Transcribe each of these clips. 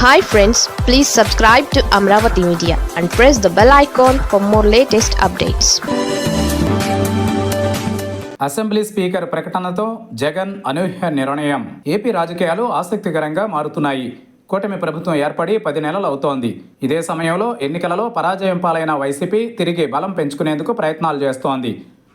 Hi friends please subscribe to Amaravati media and press the bell icon for more latest updates assembly speaker ప్రకటనతో జగన్ అనూహ్య నిర్ణయం. AP రాజకీయాలు ఆసక్తికరంగా మారుతున్నాయి. కూటమి ప్రభుత్వం ఏర్పడి పది నెలలు అవుతోంది. ఇదే సమయంలో ఎన్నికలలో పరాజయం పాలైన వైసీపీ తిరిగి బలం పెంచుకునేందుకు ప్రయత్నాలు చేస్తోంది.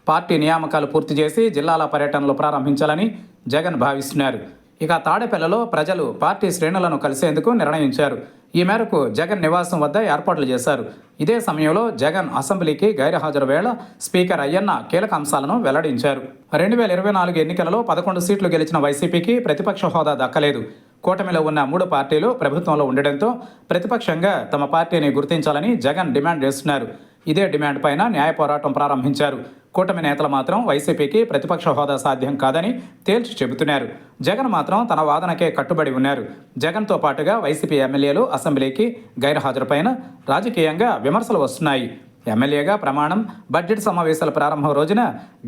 పార్టీ నియామకాలు పూర్తి చేసి జిల్లాల పర్యటనలు ప్రారంభించాలని జగన్ భావిస్తున్నారు. ఇక తాడేపల్లెలో ప్రజలు పార్టీ శ్రేణులను కలిసేందుకు నిర్ణయించారు. ఈ మేరకు జగన్ నివాసం వద్ద ఏర్పాట్లు చేశారు. ఇదే సమయంలో జగన్ అసెంబ్లీకి గైర్హాజరు వేళ స్పీకర్ అయ్యన్న కీలక అంశాలను వెల్లడించారు. రెండు వేల ఇరవై నాలుగు ఎన్నికలలో పదకొండు సీట్లు గెలిచిన వైసీపీకి ప్రతిపక్ష హోదా దక్కలేదు. కూటమిలో ఉన్న మూడు పార్టీలు ప్రభుత్వంలో ఉండడంతో ప్రతిపక్షంగా తమ పార్టీని గుర్తించాలని జగన్ డిమాండ్ చేస్తున్నారు. ఇదే డిమాండ్ పైన న్యాయ పోరాటం ప్రారంభించారు. కూటమి నేతలు మాత్రం వైసీపీకి ప్రతిపక్ష హోదా సాధ్యం కాదని తేల్చి చెబుతున్నారు. జగన్ మాత్రం తన వాదనకే కట్టుబడి ఉన్నారు. జగన్తో పాటుగా వైసీపీ ఎమ్మెల్యేలు అసెంబ్లీకి గైర్హాజరుపైన రాజకీయంగా విమర్శలు వస్తున్నాయి. ఎమ్మెల్యేగా ప్రమాణం బడ్జెట్ సమావేశాల ప్రారంభం రోజున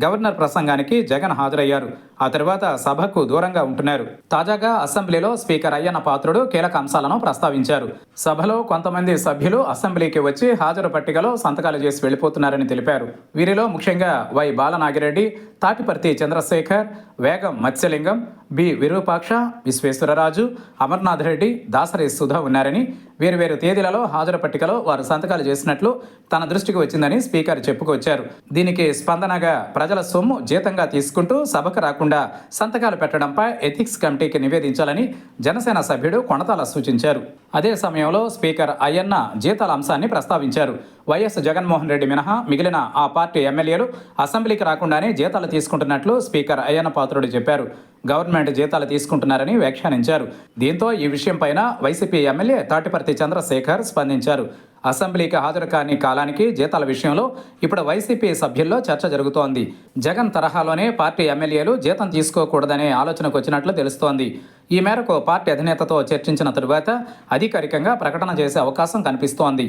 గవర్నర్ ప్రసంగానికి జగన్ హాజరయ్యారు. ఆ తర్వాత సభకు దూరంగా ఉంటున్నారు. తాజాగా అసెంబ్లీలో స్పీకర్ అయ్యన్న పాత్రుడు కీలక అంశాలను ప్రస్తావించారు. సభలో కొంతమంది సభ్యులు అసెంబ్లీకి వచ్చి హాజరు పట్టికలో సంతకాలు చేసి వెళ్ళిపోతున్నారని తెలిపారు. వీరిలో ముఖ్యంగా వై బాలనాగిరెడ్డి తాటిపర్తి చంద్రశేఖర్ వేగం మత్స్యలింగం బి విరూపాక్ష విశ్వేశ్వరరాజు అమర్నాథ్ రెడ్డి దాసరి సుధా ఉన్నారని వేరువేరు తేదీలలో హాజరు పట్టికలో వారు సంతకాలు చేసినట్లు తన దృష్టికి వచ్చిందని స్పీకర్ చెప్పుకొచ్చారు. దీనికి స్పందనగా ప్రజల సొమ్ము జీతంగా తీసుకుంటూ సభకు రాకుండా సంతకాలు పెట్టడంపై ఎథిక్స్ కమిటీకి నివేదించాలని జనసేన సభ్యుడు కొణతాల సూచించారు. అదే సమయంలో స్పీకర్ అయ్యన్న జీతాల అంశాన్ని ప్రస్తావించారు. వైఎస్ జగన్మోహన్ రెడ్డి మినహా మిగిలిన ఆ పార్టీ ఎమ్మెల్యేలు అసెంబ్లీకి రాకుండానే జీతాలు తీసుకుంటున్నట్లు స్పీకర్ అయ్యన్న పాత్రుడు చెప్పారు. గవర్నమెంట్ జీతాలు తీసుకుంటున్నారని వ్యాఖ్యానించారు. దీంతో ఈ విషయంపైన వైసీపీ ఎమ్మెల్యే తాటిపర్తి చంద్రశేఖర్ స్పందించారు. అసెంబ్లీకి హాజరు కాని కాలానికి జీతాల విషయంలో ఇప్పుడు వైసీపీ సభ్యుల్లో చర్చ జరుగుతోంది. జగన్ తరహాలోనే పార్టీ ఎమ్మెల్యేలు జీతం తీసుకోకూడదనే ఆలోచనకు వచ్చినట్లు తెలుస్తోంది. ఈ మేరకు పార్టీ అధినేతతో చర్చించిన తరువాత అధికారికంగా ప్రకటన చేసే అవకాశం కనిపిస్తోంది.